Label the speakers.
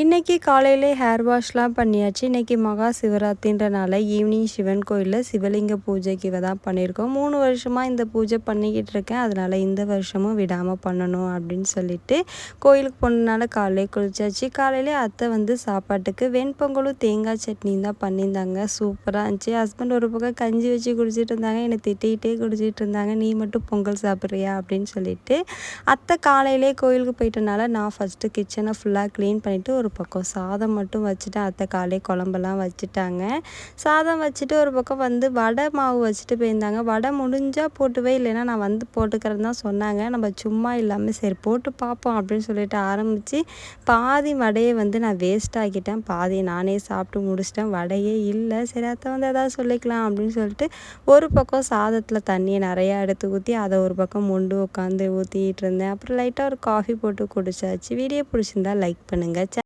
Speaker 1: இன்றைக்கி காலையிலே ஹேர் வாஷ்லாம் பண்ணியாச்சு. இன்றைக்கி மகா சிவராத்திரின்றனால ஈவினிங் சிவன் கோயிலில் சிவலிங்க பூஜைக்கு தான் பண்ணியிருக்கோம். மூணு வருஷமாக இந்த பூஜை பண்ணிக்கிட்டு இருக்கேன். அதனால் இந்த வருஷமும் விடாமல் பண்ணணும் அப்படின்னு சொல்லிட்டு கோயிலுக்கு போனதுனால காலையிலே குளிச்சாச்சு. காலையிலே அத்தை வந்து சாப்பாட்டுக்கு வெண்பொங்கலும் தேங்காய் சட்னியும் தான் பண்ணியிருந்தாங்க. சூப்பராக இருந்துச்சு. ஹஸ்பண்ட் ஒரு பக்கம் கஞ்சி வச்சு குடிச்சிட்டு இருந்தாங்க. என்னை திட்டிகிட்டே குடிச்சிட்டு இருந்தாங்க. நீ மட்டும் பொங்கல் சாப்பிட்றியா அப்படின்னு சொல்லிட்டு அத்தை காலையிலே கோயிலுக்கு போயிட்டனால நான் ஃபஸ்ட்டு கிச்சனை ஃபுல்லாக க்ளீன் பண்ணிவிட்டு ஒரு ஒரு பக்கம். சாதம் மட்டும் வச்சுட்டு அத்தை காலை குழம்பெல்லாம் வச்சுட்டாங்க. சாதம் வச்சுட்டு ஒரு பக்கம் வந்து வடை மாவு வச்சுட்டு போயிருந்தாங்க. வடை முடிஞ்சால் போட்டுவே இல்லைன்னா நான் வந்து போட்டுக்கிறேன்னு தான் சொன்னாங்க. நம்ம சும்மா இல்லாமல் சரி போட்டு பார்ப்போம் அப்படின்னு சொல்லிட்டு ஆரம்பித்து பாதி வடையை வந்து நான் வேஸ்ட் ஆக்கிட்டேன். பாதி நானே சாப்பிட்டு முடிச்சிட்டேன். வடையே இல்லை. சரி அத்தை வந்து எதாவது சொல்லிக்கலாம் அப்படின்னு சொல்லிட்டு ஒரு பக்கம் சாதத்தில் தண்ணியை நிறையா எடுத்து ஊற்றி அதை ஒரு பக்கம் மொண்டு உட்காந்து ஊற்றிட்டு இருந்தேன். அப்புறம் லைட்டாக ஒரு காஃபி போட்டு குடிச்சாச்சு. வீடியோ பிடிச்சிருந்தா லைக் பண்ணுங்கள்